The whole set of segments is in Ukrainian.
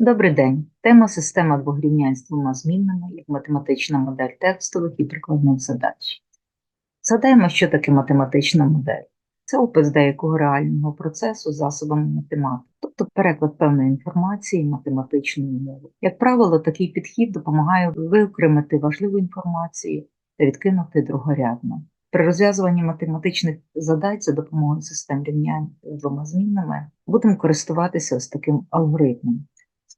Добрий день. Тема система двох рівнянь з двома змінними як математична модель текстових і прикладних задач. Згадаємо, що таке математична модель. Це опис деякого реального процесу засобами математики, тобто переклад певної інформації математичною мовою. Як правило, такий підхід допомагає виокремити важливу інформацію та відкинути другорядну. При розв'язуванні математичних задач за допомогою систем рівнянь з двома змінними будемо користуватися ось таким алгоритмом.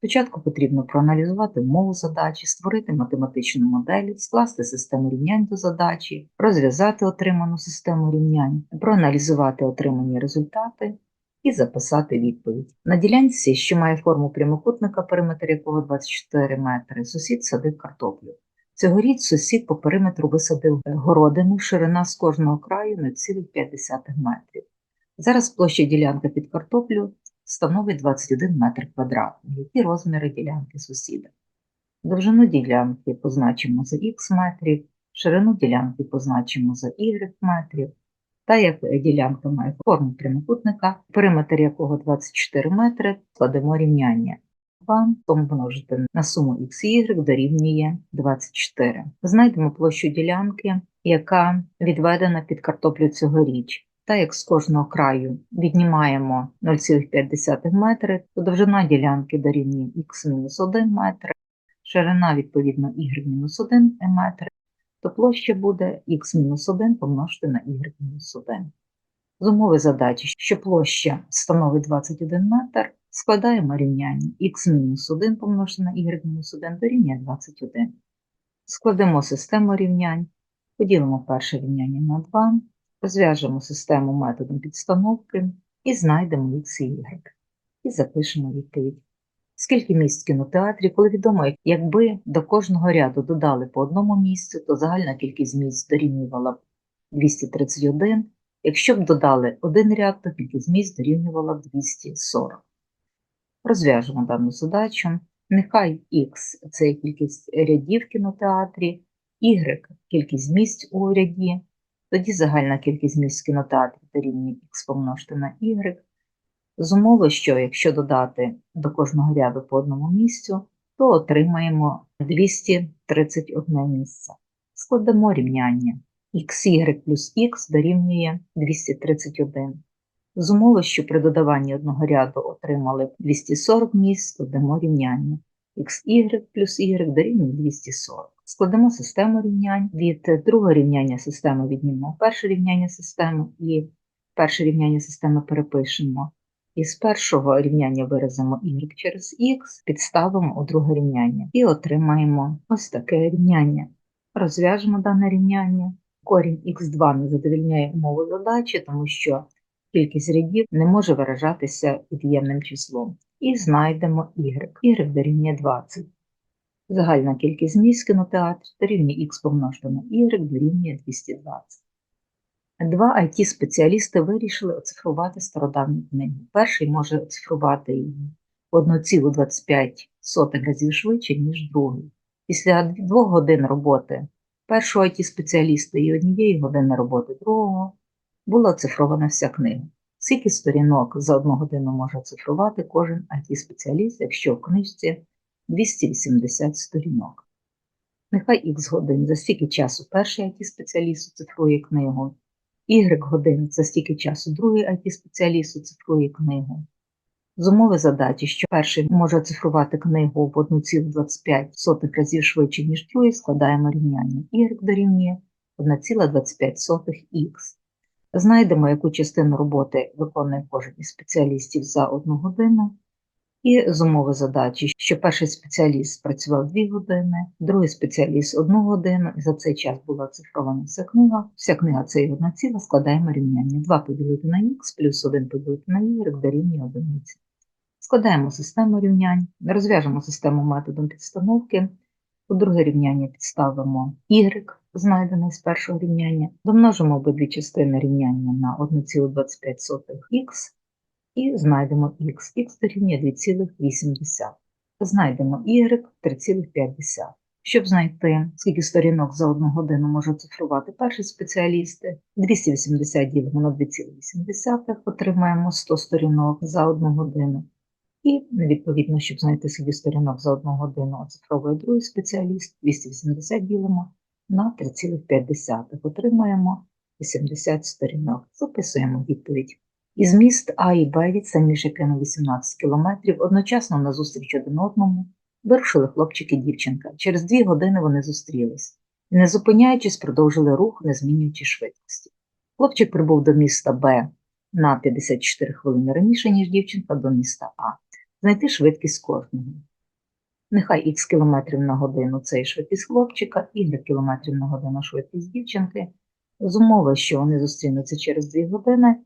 Спочатку потрібно проаналізувати мову задачі, створити математичну модель, скласти систему рівнянь до задачі, розв'язати отриману систему рівнянь, проаналізувати отримані результати і записати відповідь. На ділянці, що має форму прямокутника, периметр якого 24 метри, сусід садив картоплю. Цьогоріч сусід по периметру висадив городину, ширина з кожного краю 0,5 метрів. Зараз площа ділянки під картоплю становить 21 метр квадратний. Які розміри ділянки сусіда? Довжину ділянки позначимо за х метрів, ширину ділянки позначимо за y метрів. Та як ділянка має форму прямокутника, периметр якого 24 метри, складемо рівняння. 2 помножити на суму х і y дорівнює 24. Знайдемо площу ділянки, яка відведена під картоплю цьогоріч. Та як з кожного краю віднімаємо 0,5 метри, то довжина ділянки дорівнює х-1 метр, ширина, відповідно, y-1 метр, то площа буде х-1 помножити на y-1. З умови задачі, що площа становить 21 метр, складаємо рівняння х-1 помножити на y-1 дорівнює 21. Складемо систему рівнянь, поділимо перше рівняння на 2. Розв'яжемо систему методом підстановки і знайдемо х і y. І запишемо відповідь. Скільки місць в кінотеатрі, коли відомо, якби до кожного ряду додали по одному місцю, то загальна кількість місць дорівнювала б 231. Якщо б додали один ряд, то кількість місць дорівнювала б 240. Розв'яжемо дану задачу. Нехай х це кількість рядів в кінотеатрі, y кількість місць у ряді. Тоді загальна кількість місць в кінотеатрі дорівнює х помножити на y. З умови, що якщо додати до кожного ряду по одному місцю, то отримаємо 231 місце. Складемо рівняння xy плюс х дорівнює 231. З умови, що при додаванні одного ряду отримали 240 місць, складемо рівняння xy плюс y дорівнює 240. Складемо систему рівнянь. Від другого рівняння системи віднімемо перше рівняння системи і перше рівняння системи перепишемо. І з першого рівняння виразимо y через x, підставимо у друге рівняння і отримаємо ось таке рівняння. Розв'яжемо дане рівняння. Корінь х2 не задовільняє умови задачі, тому що кількість рядів не може виражатися від'ємним числом. І знайдемо y. y дорівнює 20. Загальна кількість місць в кінотеатрі дорівнює х помножити на y дорівнює 220. Два IT-спеціалісти вирішили оцифрувати стародавню книгу. Перший може оцифрувати її 1,25 разів швидше, ніж другий. Після двох годин роботи першого IT-спеціаліста і однієї години роботи другого була оцифрована вся книга. Скільки сторінок за одну годину може оцифрувати кожен IT-спеціаліст, якщо в книжці 280 сторінок. Нехай х годин за стільки часу перший IT-спеціаліст оцифрує книгу, y годин за стільки часу другий IT-спеціаліст оцифрує книгу. З умови задачі, що перший може оцифрувати книгу в 1,25 разів швидше, ніж другий, складаємо рівняння y дорівнює 1,25х. Знайдемо, яку частину роботи виконує кожен із спеціалістів за одну годину. І з умови задачі, що перший спеціаліст працював 2 години, другий спеціаліст 1 годину, і за цей час була оцифрована вся книга. Вся книга це є одна ціла, складаємо рівняння 2 поділити на х плюс 1 поділити на y дорівнює 1. Складаємо систему рівнянь, розв'яжемо систему методом підстановки. У друге рівняння підставимо y, знайдене з першого рівняння, домножимо обидві частини рівняння на 1,25х і знайдемо х, х дорівнює 2,8. Знайдемо y 3,5. Щоб знайти, скільки сторінок за одну годину може цифрувати перші спеціалісти, 280 ділимо на 2,8, отримаємо 100 сторінок за одну годину. І, відповідно, щоб знайти собі сторінок за одну годину, оцифровує другий спеціаліст, 280 ділимо на 3,5. Отримуємо 80 сторінок. Записуємо відповідь. Із міст А і Б відстань між якими 18 кілометрів, одночасно назустріч один одному вирушили хлопчик і дівчинка. Через дві години вони зустрілись. Не зупиняючись, продовжили рух, не змінюючи швидкості. Хлопчик прибув до міста Б на 54 хвилини раніше, ніж дівчинка до міста А. Знайти швидкість кожного. Нехай х кілометрів на годину це і швидкість хлопчика, y кілометрів на годину швидкість дівчинки. З умови, що вони зустрінуться через 2 години,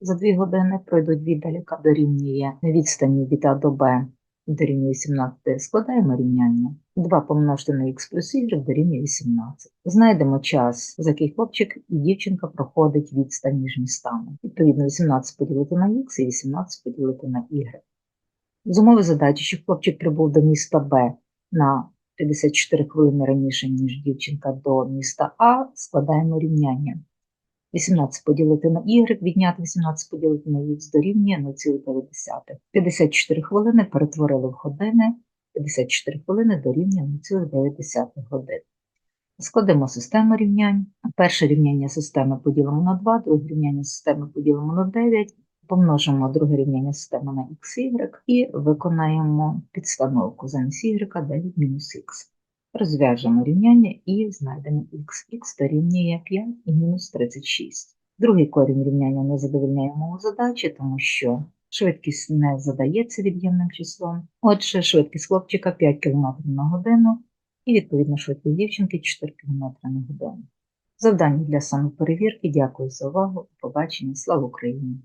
за 2 години пройдуть віддаль, яка дорівнює відстані від А до Б дорівнює 17, складаємо рівняння. 2 помножити на х плюс y дорівнює 18. Знайдемо час, за який хлопчик і дівчинка проходить відстань між містами. Відповідно, 18 поділити на х і 18 поділити на y. З умови задачі, що хлопчик прибув до міста Б на 54 хвилини раніше, ніж дівчинка до міста А, складаємо рівняння. 18 поділити на y, відняти 18 поділити на х дорівнює 0,9. 54 хвилини перетворили в години, 54 хвилини дорівнює 0,9 годин. Складемо систему рівнянь. Перше рівняння системи поділимо на 2, друге рівняння системи поділимо на 9, помножимо друге рівняння системи на xy і виконаємо підстановку замість y 9 мінус х. Розв'яжемо рівняння і знайдемо х. х дорівнює 5 і мінус 36. Другий корінь рівняння не задовольняє умову задачі, тому що швидкість не задається від'ємним числом. Отже, швидкість хлопчика 5 км на годину і відповідно швидкість дівчинки 4 км на годину. Завдання для самоперевірки. Дякую за увагу. Побачення. Слава Україні!